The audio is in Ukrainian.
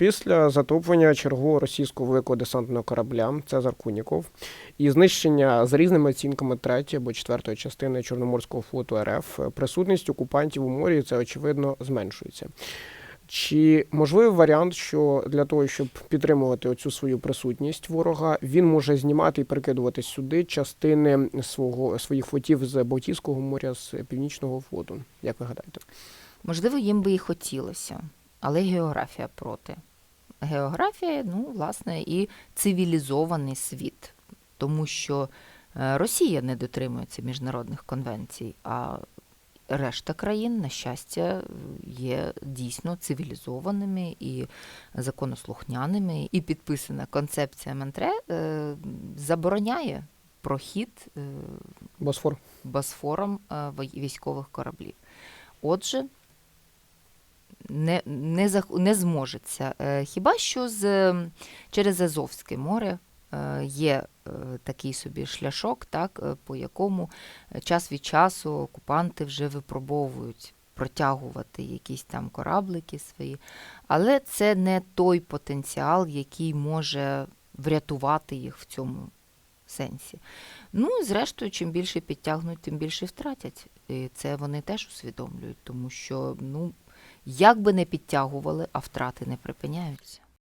Після затоплення чергового російського великого десантного корабля Цезар Куніков і знищення за різними оцінками третьої або четвертої частини Чорноморського флоту РФ присутність окупантів у морі це очевидно зменшується. Чи можливий варіант, що для того, щоб підтримувати оцю свою присутність ворога, він може знімати і перекидувати сюди частини свого своїх флотів з Балтійського моря, з Північного флоту? Як ви гадаєте? Можливо, їм би і хотілося, але географія проти. Географія, ну, власне, і цивілізований світ, тому що е, Росія не дотримується міжнародних конвенцій, а решта країн, на щастя, є дійсно цивілізованими і законослухняними. І підписана концепція Монтре е, забороняє прохід е, Босфор. Босфором військових кораблів. Отже, не, не, зах- не зможеться. Е, Хіба що з, через Азовське море е, є е, такий собі шляшок, так, по якому час від часу окупанти вже випробовують протягувати якісь там кораблики свої. Але це не той потенціал, який може врятувати їх в цьому сенсі. Ну, зрештою, чим більше підтягнуть, тим більше втратять. І це вони теж усвідомлюють, тому що, ну, як би не підтягували, а втрати не припиняються.